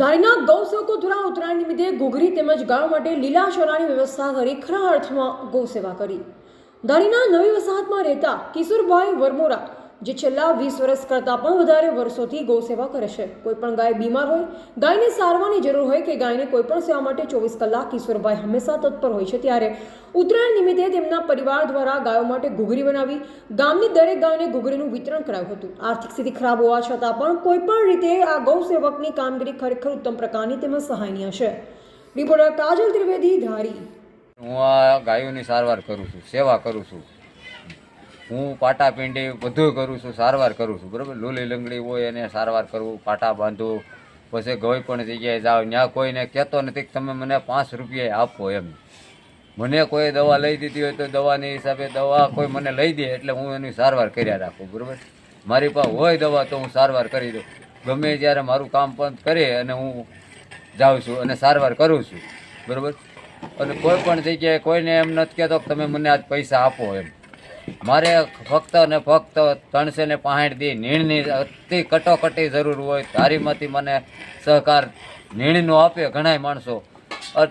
ધારીના ગૌસેવકો દ્વારા ઉત્તરાયણ નિમિત્તે ઘૂઘરી તેમજ ગાયો માટે લીલા ચણાની વ્યવસ્થા કરી ખરા અર્થમાં ગૌસેવા કરી. ધારીના નવી વસાહતમાં રહેતા કિશોરભાઈ વરમોરા જે છેલ્લા વીસ વર્ષ કરતાં પણ વધારે વર્ષોથી ગૌસેવા કરે છે. કોઈ પણ ગાય બીમાર હોય, ગાયને સારવારની જરૂર હોય કે ગાયને કોઈ પણ સેવા માટે ચોવીસ કલાક કિશોરભાઈ હંમેશા તત્પર હોય છે. ત્યારે ઉત્તરાયણ નિમિત્તે તેમના પરિવાર દ્વારા ગાયો માટે ઘૂઘરી બનાવી ગામની દરેક ગાયોને ઘૂઘરીનું વિતરણ કરાયું હતું. આર્થિક સ્થિતિ ખરાબ હોવા છતાં પણ કોઈ પણ રીતે આ ગૌ સેવકની કામગીરી ખરેખર ઉત્તમ પ્રકારની તેમજ સહાયનીય છે. રિપોર્ટર કાજલ ત્રિવેદી ધારી. હું આ ગાયોની સારવાર કરું છું, સેવા કરું છું. હું પાટા પિંડી બધું કરું છું, સારવાર કરું છું, બરાબર? લોલી લંગડી હોય એને સારવાર કરવું, પાટા બાંધવું પછી કોઈ પણ જગ્યાએ જાઓ. ત્યાં કોઈને કહેતો નથી કે તમે મને પાંચ રૂપિયા આપો એમ. મને કોઈ દવા લઈ દીધી હોય તો દવાની હિસાબે દવા કોઈ મને લઈ દે એટલે હું એની સારવાર કર્યા રાખું, બરાબર? મારી પાસે હોય દવા તો હું સારવાર કરી દઉં. ગમે જ્યારે મારું કામ પણ કરે અને હું જાઉં છું અને સારવાર કરું છું, બરાબર? અને કોઈ પણ જગ્યાએ કોઈને એમ નથી કહેતો કે તમે મને આજ પૈસા આપો એમ. મારે ફક્ત ને ફક્ત ત્રણસો ને પાંઠ દી નીણની અતિ કટોકટી જરૂર હોય ધારીમાંથી મને સહકાર નીણનો આપે ઘણાય માણસો.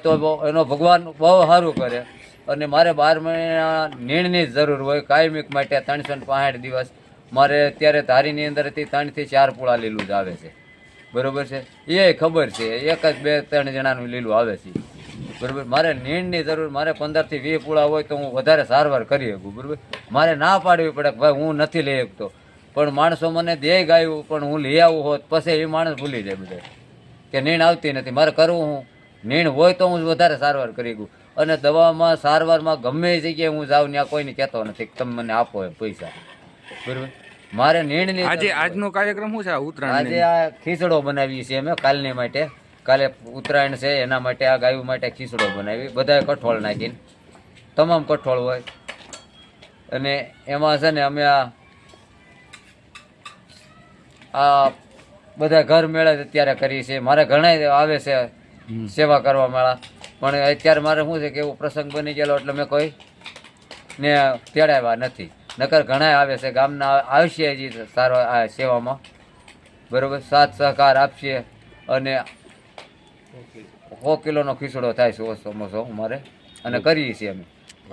તો એનો ભગવાન બહુ સારું કરે. અને મારે બાર મહિના નીણની જ જરૂર હોય, કાયમિક માટે ત્રણસો ને પાંઠ દિવસ. મારે અત્યારે ધારીની અંદરથી ત્રણથી ચાર પૂળા લીલું જ આવે છે. બરોબર છે? એ ખબર છે. એક જ બે ત્રણ જણાનું લીલું આવે છે. બરોબર? મારે નીણની જરૂર, મારે પંદરથી વીસ પૂળા હોય તો હું વધારે સારવાર કરી શકું. બરોબર? મારે ના પાડવી પડે ભાઈ હું નથી લઈ શકતો. પણ માણસો મને દે ગાયું પણ હું લઈ આવું હોત પછી એ માણસ ભૂલી જાય બધા. કે નીણ આવતી નથી મારે કરવું હું? નીણ હોય તો હું વધારે સારવાર કરી ગયું અને દવામાં સારવારમાં ગમે એ જગ્યાએ હું જાઉં ત્યાં કોઈને કહેતો નથી તમે મને આપો એમ પૈસા. બરાબર? મારે નીણની આજે આજનો કાર્યક્રમ શું છે ઉત્તરાયણ આજે આ ખીચડો બનાવીએ છીએ અમે કાલની માટે. કાલે ઉત્તરાયણ છે એના માટે આ ગાયું માટે ખીચડો બનાવી બધાએ કઠોળ નાખીને. તમામ કઠોળ હોય. અને એમાં છે ને અમે આ આ બધા ઘર મેળા અત્યારે કરીએ છીએ. મારે ઘણા આવે છે સેવા કરવા મેળા. પણ અત્યારે મારે શું છે કે એવો પ્રસંગ બની ગયેલો એટલે મેં કોઈ ને તેડાવ્યા નથી. નકર ઘણા આવે છે. ગામના આવશે હજી આ સેવામાં. બરોબર? સાથ સહકાર આપશે અને સો કિલોનો ખીચડો થાય છે ઓછો મોસો અમારે. અને કરીએ છીએ અમે.